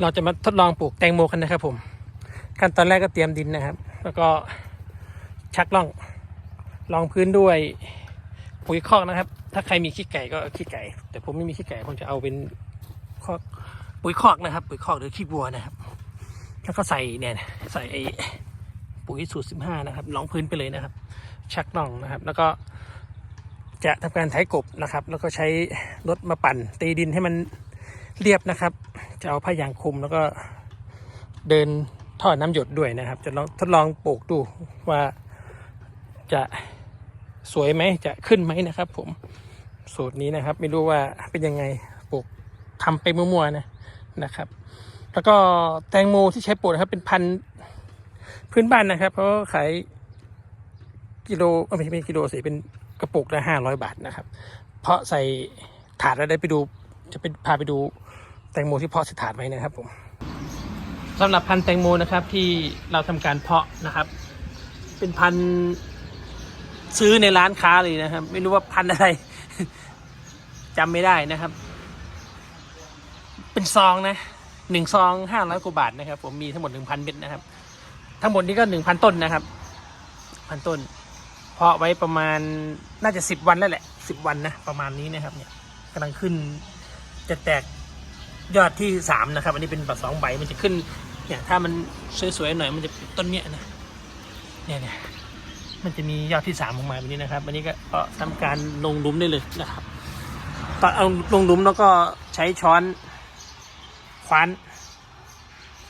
เราจะมาทดลองปลูกแตงโมกันนะครับ ผม ขั้นตอนแรกก็เตรียมดินนะครับ แล้วก็ชักล่องรองพื้นด้วยปุ๋ยคอกนะครับ ถ้าใครมีขี้ไก่ก็ขี้ไก่ แต่ผมไม่มีขี้ไก่ผมจะเอาเป็นคอกปุ๋ยคอกนะครับ ปุ๋ยคอกหรือขี้วัวนะครับ แล้วก็ใส่เนี่ยใส่ไอ้ปุ๋ยสูตรสิบห้านะครับรองพื้นไปเลยนะครับ ชักล่องนะครับ แล้วก็จะทำการไถกบนะครับ แล้วก็ใช้รถมาปั่นตีดินให้มันเรียบนะครับ จะเอาผ้ายางคลุมแล้วก็เดินท่อน้ำหยดด้วยนะครับ จะลองทดลองปลูกดูว่าจะสวยไหมจะขึ้นไหมนะครับ ผมสูตรนี้นะครับ ไม่รู้ว่าเป็นยังไงปลูกทำไปมั่วๆนะนะครับ แล้วก็แตงโมที่ใช้ปลูกนะครับ เป็นพันธุ์พื้นบ้านนะครับ เพราะขายกิโลไม่ใช่ไม่กิโลสิเป็นกระปุกละห้าร้อยบาทนะครับ เพราะใส่ถาดแล้วได้ไปดูจะเป็นพาไปดู แตงโมที่เพาะใส่ถาดไว้นะครับผมสำหรับพันธุ์แตงโมนะครับที่เราทำการเพาะนะครับ เป็นพันธุ์ซื้อในร้านค้าเลยนะครับ ไม่รู้ว่าพันธุ์อะไรจำไม่ได้นะครับ เป็นซองนะหนึ่งซองห้าร้อยกว่าบาทนะครับ ผมมีทั้งหมดหนึ่งพันเม็ดนะครับ ทั้งหมดนี้ก็หนึ่งพันต้นนะครับพันต้น เพาะไว้ประมาณน่าจะสิบวันแล้วแหละสิบวันนะประมาณนี้นะครับ เนี่ยกำลังขึ้นจะแตก ยอดที่สามนะครับ อันนี้เป็นแบบสองใบมันจะขึ้นเนี่ยถ้ามันสวยๆหน่อยมันจะต้นเนี้ยนะเนี่ยเนี่ยมันจะมียอดที่สามออกมาแบบนี้นะครับ อันนี้ก็ก็ทำการลงลุมได้เลยนะครับ ตอนเอาลงลุมแล้วก็ใช้ช้อนคว้าน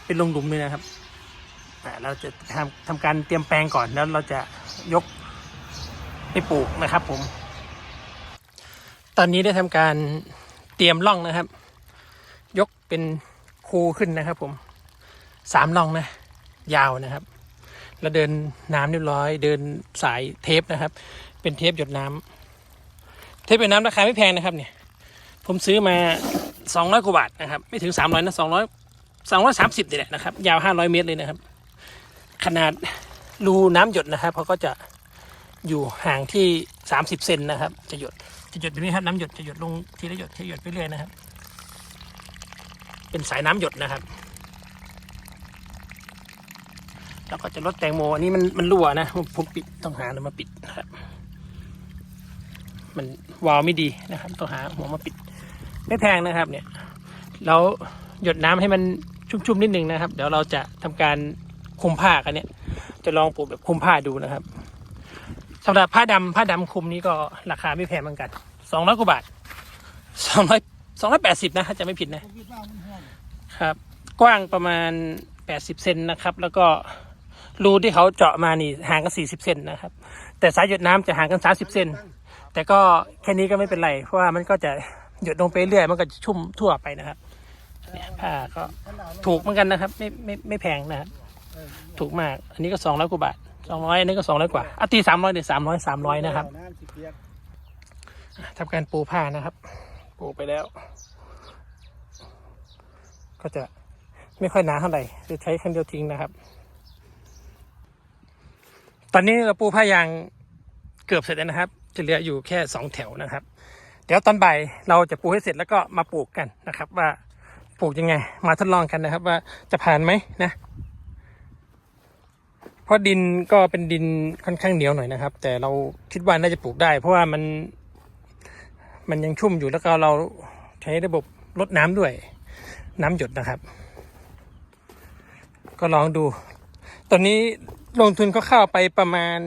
เป็นลงลุมเลยนะครับอ่เราจะทำทำการเตรียมแปลงก่อนแล้วเราจะยกไปปลูกนะครับผม ตอนนี้ได้ทำการเตรียมร่องนะครับ เป็นคูขึ้นนะครับ ผมสามร่องนะ ยาวนะครับ แล้วเดินน้ำเรียบร้อย เดินสายเทปนะครับ เป็นเทปหยดน้ำเทปหยดน้ำราคาไม่แพงนะครับเนี่ย ผมซื้อมาสองร้อยกว่าบาทนะครับ ไม่ถึงสามร้อยนะสองร้อยสองร้อยสามสิบนี่แหละนะครับ ยาวห้าร้อยเมตรเลยนะครับ ขนาดรูน้ำหยดนะครับเขาก็จะอยู่ห่างที่สามสิบเซนนะครับ จะหยดจะหยดแบบนี้ครับ น้ำหยดจะหยดลงทีละหยดทีละหยดไปเรื่อยนะครับ เป็นสายน้ำหยดนะครับ แล้วก็จะลดแตงโมอันนี้มันมันรั่วนะผมปิดต้องหาอะไรมาปิดนะครับ มันวาล์วไม่ดีนะครับต้องหาหัวมาปิด ไม่แพงนะครับ เนี่ย แล้วหยดน้ำให้มันชุ่มๆนิดนึงนะครับ เดี๋ยวเราจะทำการคลุมผ้ากันเนี่ย จะลองปลูกแบบคลุมผ้าดูนะครับสำหรับผ้าดำผ้าดำคลุมนี้ก็ราคาไม่แพงเหมือนกันสองร้อยกว่าบาทสองร้อยสองร้อยแปดสิบนะถ้าจะไม่ผิดนะ ครับ กว้างประมาณแปดสิบเซนนะครับ แล้วก็รูที่เขาเจาะมานี่ห่างกันสี่สิบเซนนะครับ แต่สายหยดน้ำจะห่างกันสามสิบเซนแต่ก็แค่นี้ก็ไม่เป็นไร เพราะว่ามันก็จะหยดลงไปเรื่อยมันก็จะชุ่มทั่วไปนะครับเนี่ยผ้าก็ถูกเหมือนกันนะครับ ไม่ไม่ไม่แพงนะครับถูกมาก อันนี้ก็สองร้อยกว่าบาทสองร้อยอันนี้ก็สองร้อยกว่าอะตีสามร้อยเดี๋ยวสามร้อยสามร้อยนะครับทำการปูผ้านะครับ ปูไปแล้ว ก็จะไม่ค่อยหนาเท่าไหร่จะใช้คันเดียวทิ้งนะครับ ตอนนี้เราปูผ้ายางเกือบเสร็จแล้วนะครับ จะเหลืออยู่แค่สองแถวนะครับ เดี๋ยวตอนบ่ายเราจะปูให้เสร็จแล้วก็มาปลูกกันนะครับ ว่าปลูกยังไง มาทดลองกันนะครับ ว่าจะผ่านไหมนะ เพราะดินก็เป็นดินค่อนข้างเหนียวหน่อยนะครับ แต่เราคิดว่าน่าจะปลูกได้ เพราะว่ามันมันยังชุ่มอยู่แล้วก็เราใช้ระบบรดน้ำด้วย น้ำหยดนะครับ ก็ลองดู ตอนนี้ลงทุนก็เข้าไปประมาณ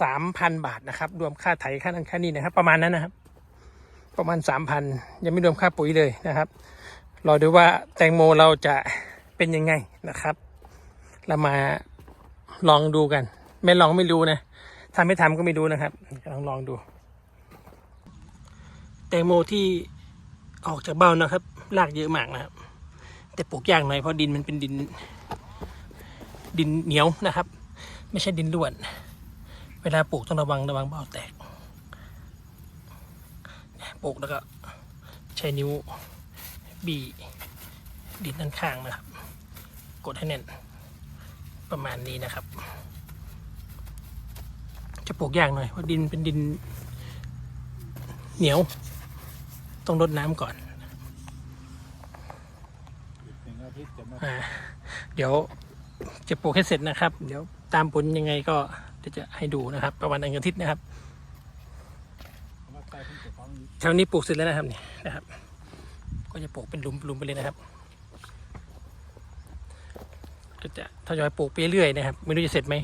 สามพันบาทนะครับ รวมค่าไถค่านั้นค่านี้นะครับ ประมาณนั้นนะครับ ประมาณสามพันยังไม่รวมค่าปุ๋ยเลยนะครับรอดูว่าแตงโมเราจะเป็นยังไงนะครับ เรามาลองดูกัน ไม่ลองไม่รู้นะทำไม่ทำก็ไม่รู้นะครับลองลองดู แตงโมที่ออกจากเบ้านะครับ รากเยอะมากนะครับ แต่ปลูกยากหน่อยเพราะดินมันเป็นดิน ดินเหนียวนะครับ ไม่ใช่ดินล้วน เวลาปลูกต้องระวังระวังเบ้าแตกปลูกแล้วก็ใช้นิ้วบีดินด้านข้างนะครับ กดให้แน่นประมาณนี้นะครับ จะปลูกยากหน่อยเพราะดินเป็นดินเหนียว ต้องรดน้ำก่อน ทิตย์จะมาอ่าเดี๋ยวจะปลูกให้เสร็จนะครับ เดี๋ยวตามผลยังไงก็เดี๋ยวจะให้ดูนะครับ ประมาณหนึ่งอาทิตย์นะครับมาใส่ผมจะฟังแถวนี้ปลูกเสร็จแล้วนะครับนี่นะครับ ก็จะปลูกเป็นหลุมหลุมไปเลยนะครับ ก็จะทยอยปลูกไปเรื่อยๆนะครับ ไม่รู้จะเสร็จไหม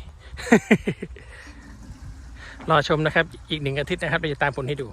รอชมนะครับ อีกหนึ่งอาทิตย์นะครับเราจะตามผลให้ดู